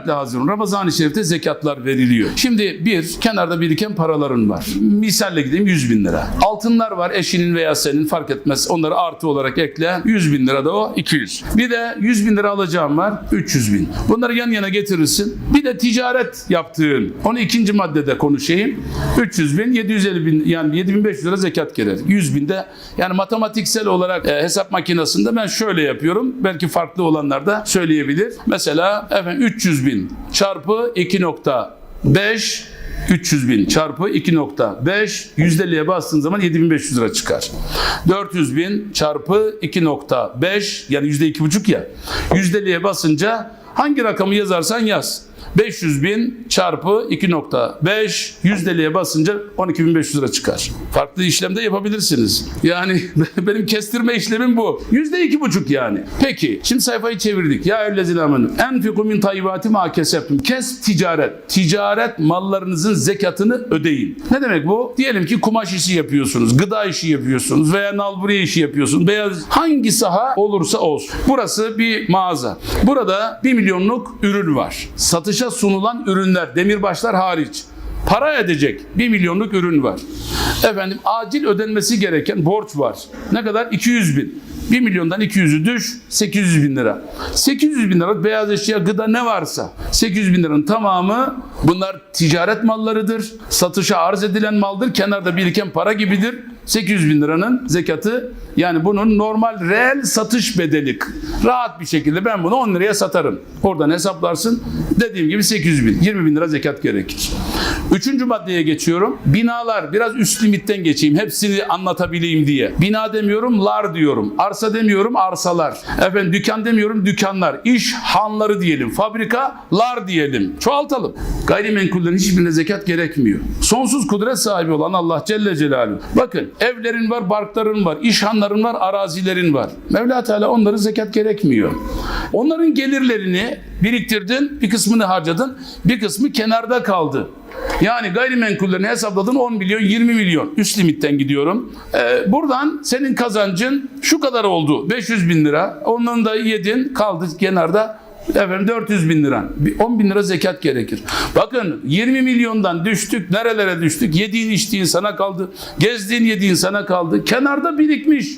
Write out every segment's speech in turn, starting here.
Hürmetle hazırım. Ramazan-ı Şerif'te zekatlar veriliyor. Şimdi bir, kenarda biriken paraların var. Misalle gideyim 100 bin lira. Altınlar var eşinin veya senin fark etmez. Onları artı olarak ekle. 100 bin lira da o 200. Bir de 100 bin lira alacağım var 300 bin. Bunları yan yana getirirsin. Bir de ticaret yaptığın. Onu ikinci maddede konuşayım. 300 bin, 750 bin yani 7500 lira zekat gelir. 100 bin de yani matematiksel olarak e, hesap makinesinde ben şöyle yapıyorum. Belki farklı olanlar da söyleyebilir. Mesela efendim 300 bin çarpı 2.5 300 bin çarpı 2.5 yüzdeliğe bastığın zaman 7500 lira çıkar. 400 bin çarpı 2.5 yani yüzde iki buçuk ya yüzdeliğe basınca hangi rakamı yazarsan yaz. 500 bin çarpı 2.5 yüzdeliğe basınca 12.500 lira çıkar. Farklı işlemde yapabilirsiniz. Yani benim kestirme işlemim bu. Yüzde iki buçuk yani. Peki şimdi sayfayı çevirdik. Ya evlezine amenü. Enfiku min tayyibati ma keseptum. Kes ticaret. Ticaret mallarınızın zekatını ödeyin. Ne demek bu? Diyelim ki kumaş işi yapıyorsunuz, gıda işi yapıyorsunuz veya nalburiye işi yapıyorsunuz. Veya hangi saha olursa olsun. Burası bir mağaza. Burada 1 milyonluk ürün var. Satışa sunulan ürünler, demirbaşlar hariç para edecek 1 milyonluk ürün var. Efendim acil ödenmesi gereken borç var. Ne kadar? 200 bin. 1 milyondan 200'ü düş 800 bin lira. 800 bin lira beyaz eşya gıda ne varsa 800 bin liranın tamamı bunlar ticaret mallarıdır. Satışa arz edilen maldır. Kenarda biriken para gibidir. 800 bin liranın zekatı yani bunun normal reel satış bedeli. Rahat bir şekilde ben bunu 10 liraya satarım. Oradan hesaplarsın. Dediğim gibi 800 bin. 20 bin lira zekat gerekir. Üçüncü maddeye geçiyorum. Binalar biraz üst limitten geçeyim. Hepsini anlatabileyim diye. Bina demiyorum, lar diyorum. Arsa demiyorum, arsalar. Efendim dükkan demiyorum, dükkanlar. İş hanları diyelim. Fabrikalar diyelim. Çoğaltalım. Gayrimenkullerin hiçbirine zekat gerekmiyor. Sonsuz kudret sahibi olan Allah Celle Celaluhu. Bakın evlerin var, barkların var, iş hanların var, arazilerin var. Mevla Teala onların zekat gerekmiyor. Onların gelirlerini biriktirdin, bir kısmını harcadın, bir kısmı kenarda kaldı. Yani gayrimenkullerini hesapladın 10 milyon 20 milyon üst limitten gidiyorum. Ee, buradan senin kazancın şu kadar oldu 500 bin lira. Ondan da yedin kaldı kenarda efendim 400 bin lira. Bir 10 bin lira zekat gerekir. Bakın 20 milyondan düştük nerelere düştük? Yediğin içtiğin sana kaldı. Gezdiğin yediğin sana kaldı. Kenarda birikmiş.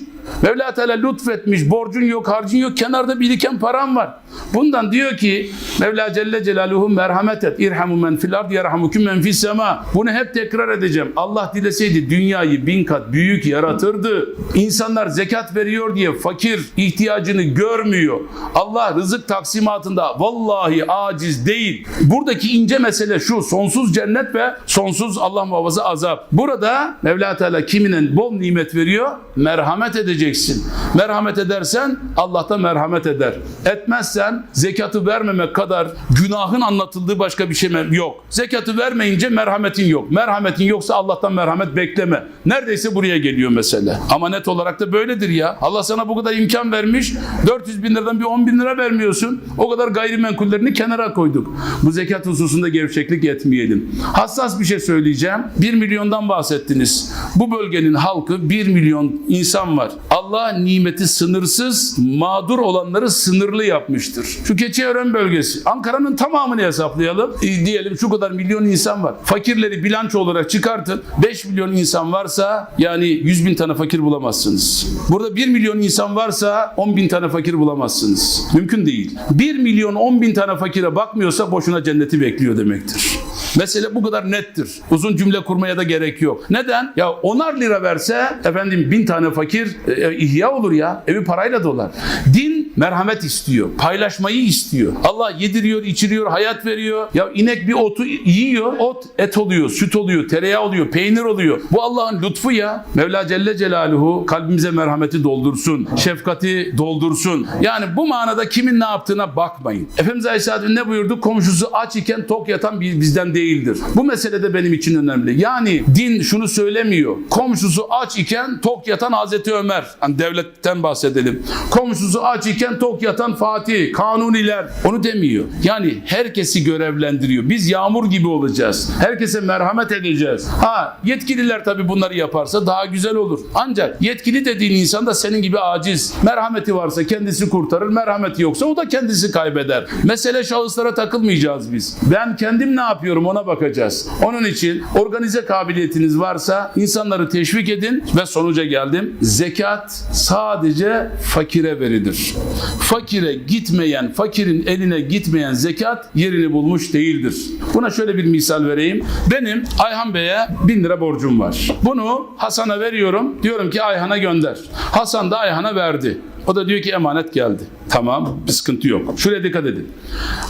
Mevla Teala lütfetmiş, borcun yok, harcın yok, kenarda biriken param var. Bundan diyor ki Mevla Celle Celaluhu merhamet et. İrhamu men fil ard yerhamukum men fis sema. Bunu hep tekrar edeceğim. Allah dileseydi dünyayı bin kat büyük yaratırdı. İnsanlar zekat veriyor diye fakir ihtiyacını görmüyor. Allah rızık taksimatında vallahi aciz değil. Buradaki ince mesele şu sonsuz cennet ve sonsuz Allah muhafaza azap. Burada Mevla Teala kimine bol nimet veriyor? Merhamet edeceksin. Merhamet edersen Allah da merhamet eder. Etmezsen zekatı vermemek kadar günahın anlatıldığı başka bir şey yok. Zekatı vermeyince merhametin yok. Merhametin yoksa Allah'tan merhamet bekleme. Neredeyse buraya geliyor mesele. Ama net olarak da böyledir ya. Allah sana bu kadar imkan vermiş. 400 bin liradan bir 10 bin lira vermiyorsun. O kadar gayrimenkullerini kenara koyduk. Bu zekat hususunda gevşeklik etmeyelim. Hassas bir şey söyleyeceğim. 1 milyondan bahsettiniz. Bu bölgenin halkı 1 milyon insan var. Allah nimeti sınırsız, mağdur olanları sınırlı yapmıştır. Şu Keçiören bölgesi. Ankara'nın tamamını hesaplayalım. E, diyelim şu kadar milyon insan var. Fakirleri bilanço olarak çıkartın. 5 milyon insan varsa yani 100 bin tane fakir bulamazsınız. Burada 1 milyon insan varsa 10 bin tane fakir bulamazsınız. Mümkün değil. 1 milyon 10 bin tane fakire bakmıyorsa boşuna cenneti bekliyor demektir. Mesele bu kadar nettir. Uzun cümle kurmaya da gerek yok. Neden? Ya onar lira verse efendim bin tane fakir e, ihya olur ya. Evi parayla dolar. Din merhamet istiyor. Paylaşmayı istiyor. Allah yediriyor, içiriyor, hayat veriyor. Ya inek bir otu yiyor. Ot et oluyor, süt oluyor, tereyağı oluyor, peynir oluyor. Bu Allah'ın lütfu ya. Mevla Celle Celaluhu kalbimize merhameti doldursun. Şefkati doldursun. Yani bu manada kimin ne yaptığına bakmayın. Efendimiz Aleyhisselatü ne buyurdu? Komşusu aç iken tok yatan bizden değildir. Bu mesele de benim için önemli. Yani din şunu söylemiyor. Komşusu aç iken tok yatan Hazreti Ömer. Hani devletten bahsedelim. Komşusu aç iken tok yatan Fatih, kanuniler onu demiyor. Yani herkesi görevlendiriyor. Biz yağmur gibi olacağız. Herkese merhamet edeceğiz. Ha yetkililer tabii bunları yaparsa daha güzel olur. Ancak yetkili dediğin insan da senin gibi aciz. Merhameti varsa kendisi kurtarır, merhameti yoksa o da kendisi kaybeder. Mesele şahıslara takılmayacağız biz. Ben kendim ne yapıyorum ona bakacağız. Onun için organize kabiliyetiniz varsa insanları teşvik edin ve sonuca geldim. Zekat sadece fakire verilir. Fakire gitmeyen, fakirin eline gitmeyen zekat yerini bulmuş değildir. Buna şöyle bir misal vereyim. Benim Ayhan Bey'e bin lira borcum var. Bunu Hasan'a veriyorum. Diyorum ki Ayhan'a gönder. Hasan da Ayhan'a verdi. O da diyor ki emanet geldi. Tamam bir sıkıntı yok. Şuraya dikkat edin.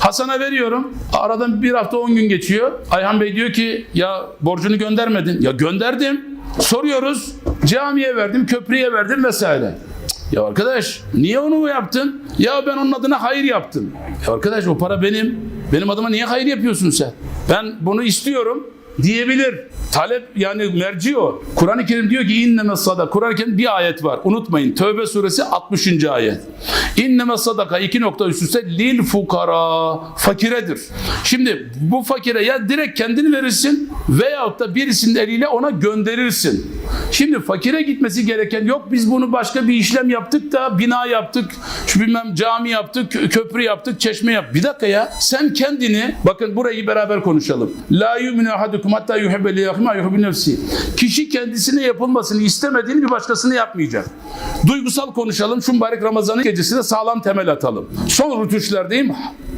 Hasan'a veriyorum. Aradan bir hafta 10 gün geçiyor. Ayhan Bey diyor ki ya borcunu göndermedin. Ya gönderdim. Soruyoruz. Camiye verdim, köprüye verdim vesaire. Ya arkadaş niye onu yaptın? Ya ben onun adına hayır yaptım. Ya arkadaş o para benim. Benim adıma niye hayır yapıyorsun sen? Ben bunu istiyorum diyebilir. Talep yani merci o. Kur'an-ı Kerim diyor ki inneme sadaka. Kur'an-ı Kerim bir ayet var. Unutmayın. Tövbe suresi 60. ayet. İnneme sadaka iki nokta üst üste lil fukara. Fakiredir. Şimdi bu fakire ya direkt kendini verirsin veyahut da birisinin eliyle ona gönderirsin. Şimdi fakire gitmesi gereken yok biz bunu başka bir işlem yaptık da bina yaptık, şu bilmem cami yaptık, kö- köprü yaptık, çeşme yap. Bir dakika ya sen kendini bakın burayı beraber konuşalım. La yu'minu ahadukum hatta yuhibbe li yuhibbu nefsi. Kişi kendisine yapılmasını istemediğini bir başkasına yapmayacak. Duygusal konuşalım. Şu mübarek Ramazan'ın gecesinde sağlam temel atalım. Son rütuşlardayım.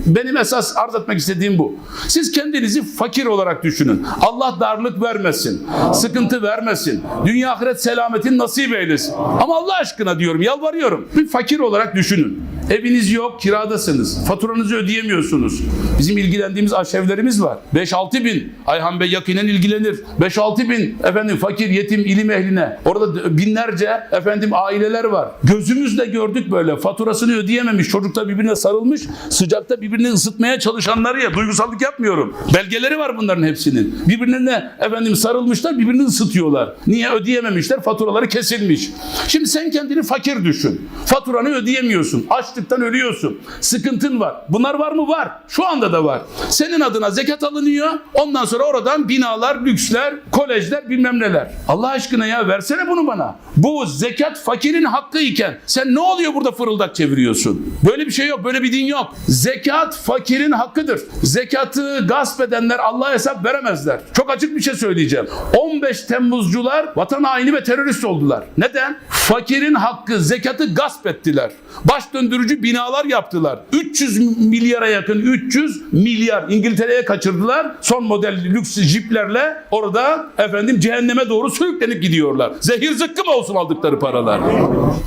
Benim esas arz etmek istediğim bu. Siz kendinizi fakir olarak düşünün. Allah darlık vermesin. Sıkıntı vermesin. Dünya ahiret selametin nasip eylesin. Ama Allah aşkına diyorum, yalvarıyorum. Bir fakir olarak düşünün. Eviniz yok, kiradasınız. Faturanızı ödeyemiyorsunuz. Bizim ilgilendiğimiz aşevlerimiz var. 5-6 bin. Ayhan Bey yakinen ilgilenir. 5-6 bin efendim fakir, yetim, ilim ehline. Orada binlerce efendim aileler var. Gözümüzle gördük böyle. Faturasını ödeyememiş. Çocuklar birbirine sarılmış. Sıcakta birbirini ısıtmaya çalışanları ya. Duygusallık yapmıyorum. Belgeleri var bunların hepsinin. Birbirine efendim sarılmışlar, birbirini ısıtıyorlar. Niye ödeyememişler? Faturaları kesilmiş. Şimdi sen kendini fakir düşün. Faturanı ödeyemiyorsun. Açlıktan ölüyorsun. Sıkıntın var. Bunlar var mı? Var. Şu anda da var. Senin adına zekat alınıyor. Ondan sonra oradan binalar, lüksler, kolejler bilmem neler. Allah aşkına ya versene bunu bana. Bu zekat fakirin hakkı iken sen ne oluyor burada fırıldak çeviriyorsun? Böyle bir şey yok. Böyle bir din yok. Zekat fakirin hakkıdır. Zekatı gasp edenler Allah'a hesap veremezler. Çok açık bir şey söyleyeceğim. 15 Temmuzcular vatan haini ve terörist oldular. Neden? Fakirin hakkı zekatı gasp ettiler. Baş döndürücü binalar yaptılar. 300 milyara yakın 300 milyar İngiltere'ye kaçırdılar. Son model lüks jiplerle orada efendim cehenneme doğru sürüklenip gidiyorlar. Zehir zıkkım olsun aldıkları paralar.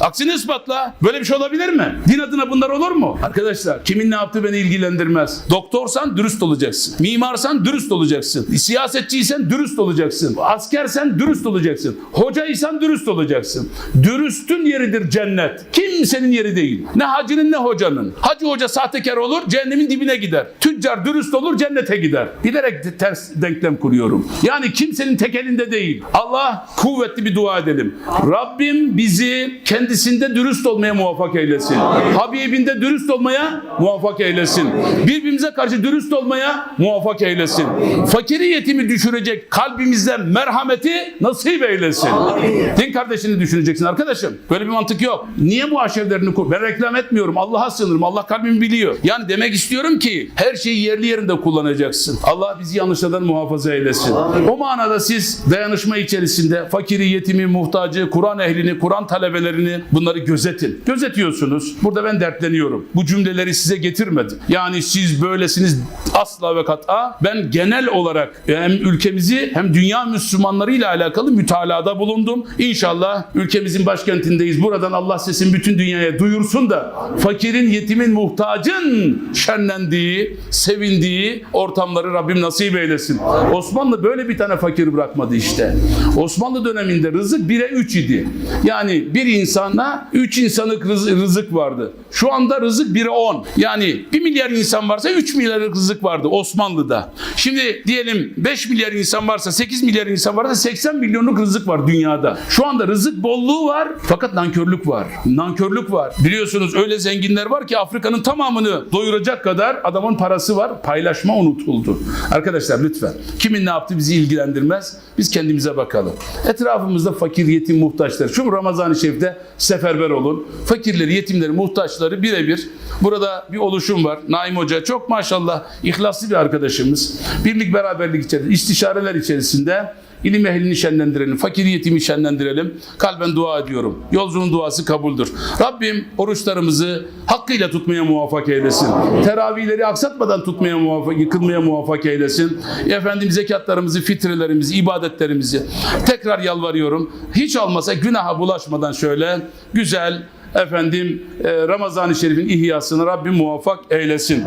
Aksini ispatla. Böyle bir şey olabilir mi? Din adına bunlar olur mu? Arkadaşlar kimin ne yaptığı beni ilgilendirmez. Doktorsan dürüst olacaksın. Mimarsan dürüst olacaksın. Siyasetçiysen dürüst olacaksın. Askersen dürüst olacaksın. Hocaysan dürüst olacaksın. Dürüstün yeridir cennet. Kimsenin yeri değil. Ne hacının ne hocanın. Hacı hoca sahtekar olur, cehennemin dibine gider. Tüccar dürüst olur, cennete gider. Bilerek ters denklem kuruyorum. Yani kimsenin tek elinde değil. Allah kuvvetli bir dua edelim. Rabbim bizi kendisinde dürüst olmaya muvaffak eylesin. Habibinde dürüst olmaya muvaffak eylesin. Birbirimize karşı dürüst olmaya muvaffak eylesin. Fakiri yetimi düşürecek kalbimizde merhameti nasip eylesin. Din kardeşini düşüneceksin arkadaşım. Böyle bir mantık yok. Niye bu aşevlerini kur? Ben reklam etmiyorum. Allah'a sığınırım. Allah kalbimi biliyor. Yani demek istiyorum ki her şeyi yerli yerinde kullanacaksın. Allah bizi yanlışlardan muhafaza eylesin. O manada siz dayanışma içerisinde fakiri, yetimi, muhtacı, Kur'an ehlini, Kur'an talebelerini bunları gözetin. Gözetiyorsunuz. Burada ben dertleniyorum. Bu cümleleri size getirmedim. Yani siz böylesiniz asla ve kat'a. Ben genel olarak hem ülkemizi hem dünya Müslümanlarıyla alakalı mütalada bulundum. İnşallah ülkemizin başkentindeyiz. Buradan Allah sesin bütün dünyaya duyursun da fakirin, yetimin, muhtacın şenlendiği, sevindiği ortamları Rabbim nasip eylesin. Osmanlı böyle bir tane fakir bırakmadı işte. Osmanlı döneminde rızık 1'e 3 idi. Yani bir insana 3 insanlık rız- rızık vardı. Şu anda rızık 1'e 10. Yani 1 milyar insan varsa 3 milyar rızık vardı Osmanlı'da. Şimdi diyelim 5 milyar insan varsa 8 milyar insan varsa 80 milyonluk rızık var dünyada. Şu anda rızık bolluğu var fakat nankörlük var. Nankör nankörlük var. Biliyorsunuz öyle zenginler var ki Afrika'nın tamamını doyuracak kadar adamın parası var. Paylaşma unutuldu. Arkadaşlar lütfen. Kimin ne yaptığı bizi ilgilendirmez. Biz kendimize bakalım. Etrafımızda fakir, yetim, muhtaçlar. Şu Ramazan-ı Şerif'te seferber olun. Fakirleri, yetimleri, muhtaçları birebir. Burada bir oluşum var. Naim Hoca çok maşallah ihlaslı bir arkadaşımız. Birlik beraberlik içerisinde, istişareler içerisinde İlim ehlini şenlendirelim, fakir yetimi şenlendirelim. Kalben dua ediyorum. Yolcunun duası kabuldür. Rabbim oruçlarımızı hakkıyla tutmaya muvaffak eylesin. Teravihleri aksatmadan tutmaya muvaffak, yıkılmaya muvaffak eylesin. Efendim zekatlarımızı, fitrelerimizi, ibadetlerimizi tekrar yalvarıyorum. Hiç olmasa günaha bulaşmadan şöyle güzel efendim e, Ramazan-ı Şerif'in ihyasını Rabbim muvaffak eylesin.